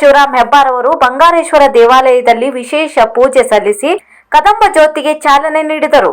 ಶಿವರಾಮ್ ಹೆಬ್ಬಾರ್ ಅವರು ಬಂಗಾರೇಶ್ವರ ದೇವಾಲಯದಲ್ಲಿ ವಿಶೇಷ ಪೂಜೆ ಸಲ್ಲಿಸಿ ಕದಂಬ ಜ್ಯೋತಿಗೆ ಚಾಲನೆ ನೀಡಿದರು.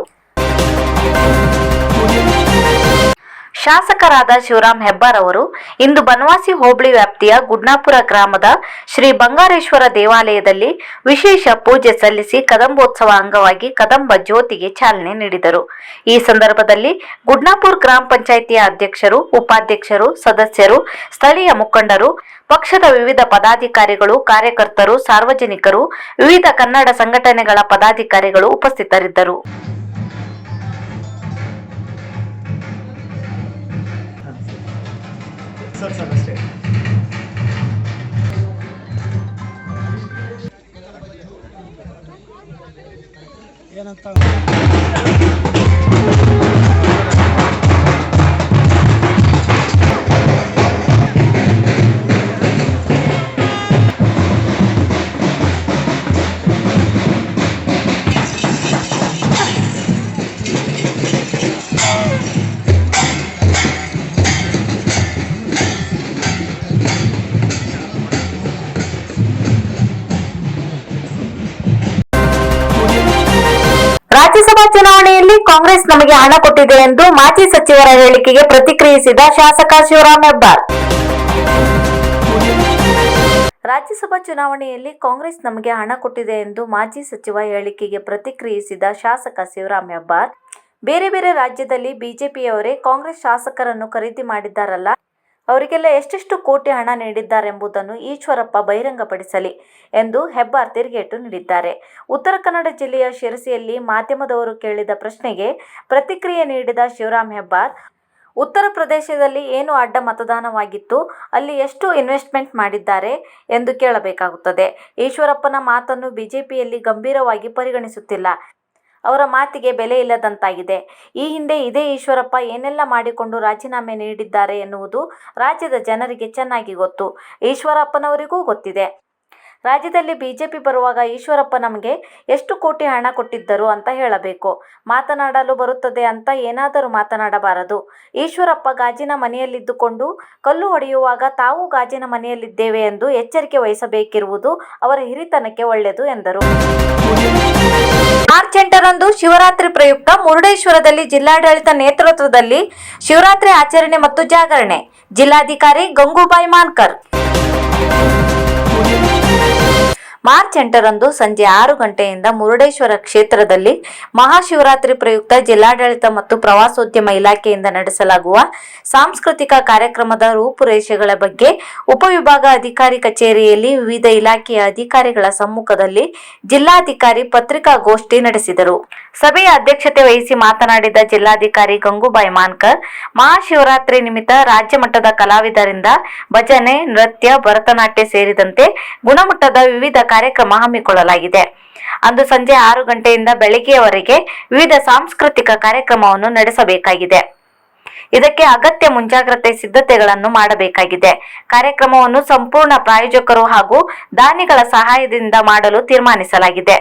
ಶಾಸಕರಾದ ಶಿವರಾಮ್ ಹೆಬ್ಬಾರ್ ಅವರು ಇಂದು ಬನವಾಸಿ ಹೋಬಳಿ ವ್ಯಾಪ್ತಿಯ ಗುಡ್ನಾಪುರ ಗ್ರಾಮದ ಶ್ರೀ ಬಂಗಾರೇಶ್ವರ ದೇವಾಲಯದಲ್ಲಿ ವಿಶೇಷ ಪೂಜೆ ಸಲ್ಲಿಸಿ ಕದಂಬೋತ್ಸವ ಅಂಗವಾಗಿ ಕದಂಬ ಜ್ಯೋತಿಗೆ ಚಾಲನೆ ನೀಡಿದರು. ಈ ಸಂದರ್ಭದಲ್ಲಿ ಗುಡ್ನಾಪುರ ಗ್ರಾಮ ಪಂಚಾಯಿತಿಯ ಅಧ್ಯಕ್ಷರು, ಉಪಾಧ್ಯಕ್ಷರು, ಸದಸ್ಯರು, ಸ್ಥಳೀಯ ಮುಖಂಡರು, ಪಕ್ಷದ ವಿವಿಧ ಪದಾಧಿಕಾರಿಗಳು, ಕಾರ್ಯಕರ್ತರು, ಸಾರ್ವಜನಿಕರು, ವಿವಿಧ ಕನ್ನಡ ಸಂಘಟನೆಗಳ ಪದಾಧಿಕಾರಿಗಳು ಉಪಸ್ಥಿತರಿದ್ದರು. ಸರ್ ಸರ್ ಅಷ್ಟೇ. ಏನಂತ? ರಾಜ್ಯಸಭಾ ಚುನಾವಣೆಯಲ್ಲಿ ಕಾಂಗ್ರೆಸ್ ನಮಗೆ ಹಣ ಕೊಟ್ಟಿದೆ ಎಂದು ಮಾಜಿ ಸಚಿವರ ಹೇಳಿಕೆಗೆ ಪ್ರತಿಕ್ರಿಯಿಸಿದ ಶಾಸಕ ಶಿವರಾಮ್ ಹೆಬ್ಬಾರ್. ರಾಜ್ಯಸಭಾ ಚುನಾವಣೆಯಲ್ಲಿ ಕಾಂಗ್ರೆಸ್ ನಮಗೆ ಹಣ ಕೊಟ್ಟಿದೆ ಎಂದು ಮಾಜಿ ಸಚಿವ ಹೇಳಿಕೆಗೆ ಪ್ರತಿಕ್ರಿಯಿಸಿದ ಶಾಸಕ ಶಿವರಾಮ್ ಹೆಬ್ಬಾರ್, ಬೇರೆ ಬೇರೆ ರಾಜ್ಯದಲ್ಲಿ ಬಿಜೆಪಿಯವರೇ ಕಾಂಗ್ರೆಸ್ ಶಾಸಕರನ್ನು ಖರೀದಿ ಮಾಡಿದ್ದಾರಲ್ಲ ಅವರಿಗೆಲ್ಲ ಎಷ್ಟೆಷ್ಟು ಕೋಟಿ ಹಣ ನೀಡಿದ್ದಾರೆಂಬುದನ್ನು ಈಶ್ವರಪ್ಪ ಬಹಿರಂಗಪಡಿಸಲಿ ಎಂದು ಹೆಬ್ಬಾರ್ ತಿರುಗೇಟು ನೀಡಿದ್ದಾರೆ. ಉತ್ತರ ಕನ್ನಡ ಜಿಲ್ಲೆಯ ಶಿರಸಿಯಲ್ಲಿ ಮಾಧ್ಯಮದವರು ಕೇಳಿದ ಪ್ರಶ್ನೆಗೆ ಪ್ರತಿಕ್ರಿಯೆ ನೀಡಿದ ಶಿವರಾಮ್ ಹೆಬ್ಬಾರ್, ಉತ್ತರ ಪ್ರದೇಶದಲ್ಲಿ ಏನು ಅಡ್ಡ ಮತದಾನವಾಗಿತ್ತು? ಅಲ್ಲಿ ಎಷ್ಟು ಇನ್ವೆಸ್ಟ್ಮೆಂಟ್ ಮಾಡಿದ್ದಾರೆ? ಎಂದು ಕೇಳಬೇಕಾಗುತ್ತದೆ. ಈಶ್ವರಪ್ಪನ ಮಾತನ್ನು ಬಿಜೆಪಿಯಲ್ಲಿ ಗಂಭೀರವಾಗಿ ಪರಿಗಣಿಸುತ್ತಿಲ್ಲ. ಅವರ ಮಾತಿಗೆ ಬೆಲೆ ಇಲ್ಲದಂತಾಗಿದೆ. ಈ ಹಿಂದೆ ಇದೇ ಈಶ್ವರಪ್ಪ ಏನೆಲ್ಲ ಮಾಡಿಕೊಂಡು ರಾಜೀನಾಮೆ ನೀಡಿದ್ದಾರೆ ಎನ್ನುವುದು ರಾಜ್ಯದ ಜನರಿಗೆ ಚೆನ್ನಾಗಿ ಗೊತ್ತು. ಈಶ್ವರಪ್ಪನವರಿಗೂ ಗೊತ್ತಿದೆ. ರಾಜ್ಯದಲ್ಲಿ ಬಿಜೆಪಿ ಬರುವಾಗ ಈಶ್ವರಪ್ಪ ನಮಗೆ ಎಷ್ಟು ಕೋಟಿ ಹಣ ಕೊಟ್ಟಿದ್ದರು ಅಂತ ಹೇಳಬೇಕು. ಮಾತನಾಡಲು ಬರುತ್ತದೆ ಅಂತ ಏನಾದರೂ ಮಾತನಾಡಬಾರದು. ಈಶ್ವರಪ್ಪ ಗಾಜಿನ ಮನೆಯಲ್ಲಿದ್ದುಕೊಂಡು ಕಲ್ಲು ಹೊಡೆಯುವಾಗ ತಾವು ಗಾಜಿನ ಮನೆಯಲ್ಲಿದ್ದೇವೆ ಎಂದು ಎಚ್ಚರಿಕೆ ವಹಿಸಬೇಕಿರುವುದು ಅವರ ಹಿರಿತನಕ್ಕೆ ಒಳ್ಳೆಯದು ಎಂದರು. ಮಾರ್ಚ್ ಎಂಟರಂದು ಶಿವರಾತ್ರಿ ಪ್ರಯುಕ್ತ ಮುರುಡೇಶ್ವರದಲ್ಲಿ ಜಿಲ್ಲಾಡಳಿತ ನೇತೃತ್ವದಲ್ಲಿ ಶಿವರಾತ್ರಿ ಆಚರಣೆ ಮತ್ತು ಜಾಗರಣೆ. ಜಿಲ್ಲಾಧಿಕಾರಿ ಗಂಗೂಬಾಯಿ ಮಾನ್ಕರ್. ಮಾರ್ಚ್ ಎಂಟರಂದು ಸಂಜೆ ಆರು ಗಂಟೆಯಿಂದ ಮುರುಡೇಶ್ವರ ಕ್ಷೇತ್ರದಲ್ಲಿ ಮಹಾಶಿವರಾತ್ರಿ ಪ್ರಯುಕ್ತ ಜಿಲ್ಲಾಡಳಿತ ಮತ್ತು ಪ್ರವಾಸೋದ್ಯಮ ಇಲಾಖೆಯಿಂದ ನಡೆಸಲಾಗುವ ಸಾಂಸ್ಕೃತಿಕ ಕಾರ್ಯಕ್ರಮದ ರೂಪುರೇಷೆಗಳ ಬಗ್ಗೆ ಉಪವಿಭಾಗ ಅಧಿಕಾರಿ ಕಚೇರಿಯಲ್ಲಿ ವಿವಿಧ ಇಲಾಖೆಯ ಅಧಿಕಾರಿಗಳ ಸಮ್ಮುಖದಲ್ಲಿ ಜಿಲ್ಲಾಧಿಕಾರಿ ಪತ್ರಿಕಾಗೋಷ್ಠಿ ನಡೆಸಿದರು. ಸಭೆಯ ಅಧ್ಯಕ್ಷತೆ ವಹಿಸಿ ಮಾತನಾಡಿದ ಜಿಲ್ಲಾಧಿಕಾರಿ ಗಂಗೂಬಾಯಿ ಮಾನ್ಕರ್, ಮಹಾಶಿವರಾತ್ರಿ ನಿಮಿತ್ತ ರಾಜ್ಯ ಮಟ್ಟದ ಕಲಾವಿದರಿಂದ ಭಜನೆ, ನೃತ್ಯ, ಭರತನಾಟ್ಯ ಸೇರಿದಂತೆ ಗುಣಮಟ್ಟದ ವಿವಿಧ ಕಾರ್ಯಕ್ರಮ ಹಮ್ಮಿಕೊಳ್ಳಲಾಗಿದೆ. ಅಂದು ಸಂಜೆ ಆರು ಗಂಟೆಯಿಂದ ಬೆಳಗ್ಗೆಯವರೆಗೆ ವಿವಿಧ ಸಾಂಸ್ಕೃತಿಕ ಕಾರ್ಯಕ್ರಮವನ್ನು ನಡೆಸಬೇಕಾಗಿದೆ. ಇದಕ್ಕೆ ಅಗತ್ಯ ಮುಂಜಾಗ್ರತೆ ಸಿದ್ಧತೆಗಳನ್ನು ಮಾಡಬೇಕಾಗಿದೆ. ಕಾರ್ಯಕ್ರಮವನ್ನು ಸಂಪೂರ್ಣ ಪ್ರಾಯೋಜಕರು ಹಾಗೂ ದಾನಿಗಳ ಸಹಾಯದಿಂದ ಮಾಡಲು ತೀರ್ಮಾನಿಸಲಾಗಿದೆ.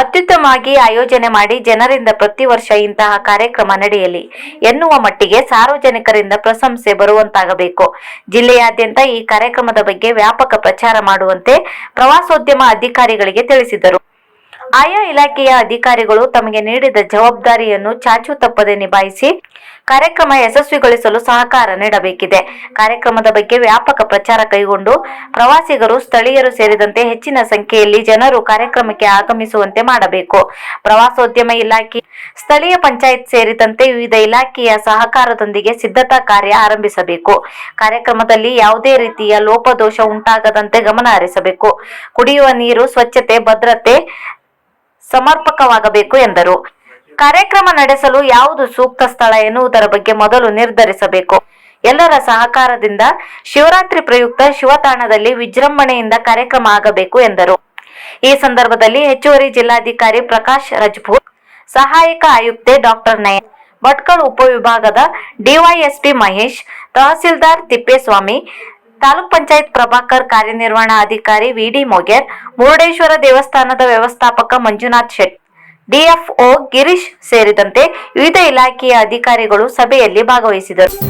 ಅತ್ಯುತ್ತಮವಾಗಿ ಆಯೋಜನೆ ಮಾಡಿ ಜನರಿಂದ ಪ್ರತಿ ವರ್ಷ ಇಂತಹ ಕಾರ್ಯಕ್ರಮ ನಡೆಯಲಿ ಎನ್ನುವ ಮಟ್ಟಿಗೆ ಸಾರ್ವಜನಿಕರಿಂದ ಪ್ರಶಂಸೆ ಬರುವಂತಾಗಬೇಕು. ಜಿಲ್ಲೆಯಾದ್ಯಂತ ಈ ಕಾರ್ಯಕ್ರಮದ ಬಗ್ಗೆ ವ್ಯಾಪಕ ಪ್ರಚಾರ ಮಾಡುವಂತೆ ಪ್ರವಾಸೋದ್ಯಮ ಅಧಿಕಾರಿಗಳಿಗೆ ತಿಳಿಸಿದರು. ಆಯಾ ಇಲಾಖೆಯ ಅಧಿಕಾರಿಗಳು ತಮಗೆ ನೀಡಿದ ಜವಾಬ್ದಾರಿಯನ್ನು ಚಾಚು ತಪ್ಪದೆ ನಿಭಾಯಿಸಿ ಕಾರ್ಯಕ್ರಮ ಯಶಸ್ವಿಗೊಳಿಸಲು ಸಹಕಾರ ನೀಡಬೇಕಿದೆ. ಕಾರ್ಯಕ್ರಮದ ಬಗ್ಗೆ ವ್ಯಾಪಕ ಪ್ರಚಾರ ಕೈಗೊಂಡು ಪ್ರವಾಸಿಗರು, ಸ್ಥಳೀಯರು ಸೇರಿದಂತೆ ಹೆಚ್ಚಿನ ಸಂಖ್ಯೆಯಲ್ಲಿ ಜನರು ಕಾರ್ಯಕ್ರಮಕ್ಕೆ ಆಗಮಿಸುವಂತೆ ಮಾಡಬೇಕು. ಪ್ರವಾಸೋದ್ಯಮ ಇಲಾಖೆ, ಸ್ಥಳೀಯ ಪಂಚಾಯತ್ ಸೇರಿದಂತೆ ವಿವಿಧ ಇಲಾಖೆಯ ಸಹಕಾರದೊಂದಿಗೆ ಸಿದ್ಧತಾ ಕಾರ್ಯ ಆರಂಭಿಸಬೇಕು. ಕಾರ್ಯಕ್ರಮದಲ್ಲಿ ಯಾವುದೇ ರೀತಿಯ ಲೋಪದೋಷ ಉಂಟಾಗದಂತೆ ಗಮನ ಹರಿಸಬೇಕು. ಕುಡಿಯುವ ನೀರು, ಸ್ವಚ್ಛತೆ, ಭದ್ರತೆ ಸಮರ್ಪಕವಾಗಬೇಕು ಎಂದರು. ಕಾರ್ಯಕ್ರಮ ನಡೆಸಲು ಯಾವುದು ಸೂಕ್ತ ಸ್ಥಳ ಎನ್ನುವುದರ ಬಗ್ಗೆ ಮೊದಲು ನಿರ್ಧರಿಸಬೇಕು. ಎಲ್ಲರ ಸಹಕಾರದಿಂದ ಶಿವರಾತ್ರಿ ಪ್ರಯುಕ್ತ ಶಿವತಾಣದಲ್ಲಿ ವಿಜೃಂಭಣೆಯಿಂದ ಕಾರ್ಯಕ್ರಮ ಆಗಬೇಕು ಎಂದರು. ಈ ಸಂದರ್ಭದಲ್ಲಿ ಹೆಚ್ಚುವರಿ ಜಿಲ್ಲಾಧಿಕಾರಿ ಪ್ರಕಾಶ್ ರಜಪೂತ್, ಸಹಾಯಕ ಆಯುಕ್ತೆ ಡಾಕ್ಟರ್ ನಯನ್, ಭಟ್ಕಳ್ ಉಪವಿಭಾಗದ ಡಿವೈಎಸ್ಪಿ ಮಹೇಶ್, ತಹಸೀಲ್ದಾರ್ ತಿಪ್ಪೇಸ್ವಾಮಿ ತಾಲೂಕ್ ಪಂಚಾಯತ್ ಪ್ರಭಾಕರ್ ಕಾರ್ಯನಿರ್ವಹಣಾ ಅಧಿಕಾರಿ ವಿಡಿ ಮೊಗೇರ್, ಮುರುಡೇಶ್ವರ ದೇವಸ್ಥಾನದ ವ್ಯವಸ್ಥಾಪಕ ಮಂಜುನಾಥ್ ಶೆಟ್ ಡಿಎಫ್ಒ ಗಿರೀಶ್ ಸೇರಿದಂತೆ ವಿವಿಧ ಇಲಾಖೆಯ ಅಧಿಕಾರಿಗಳು ಸಭೆಯಲ್ಲಿ ಭಾಗವಹಿಸಿದರು.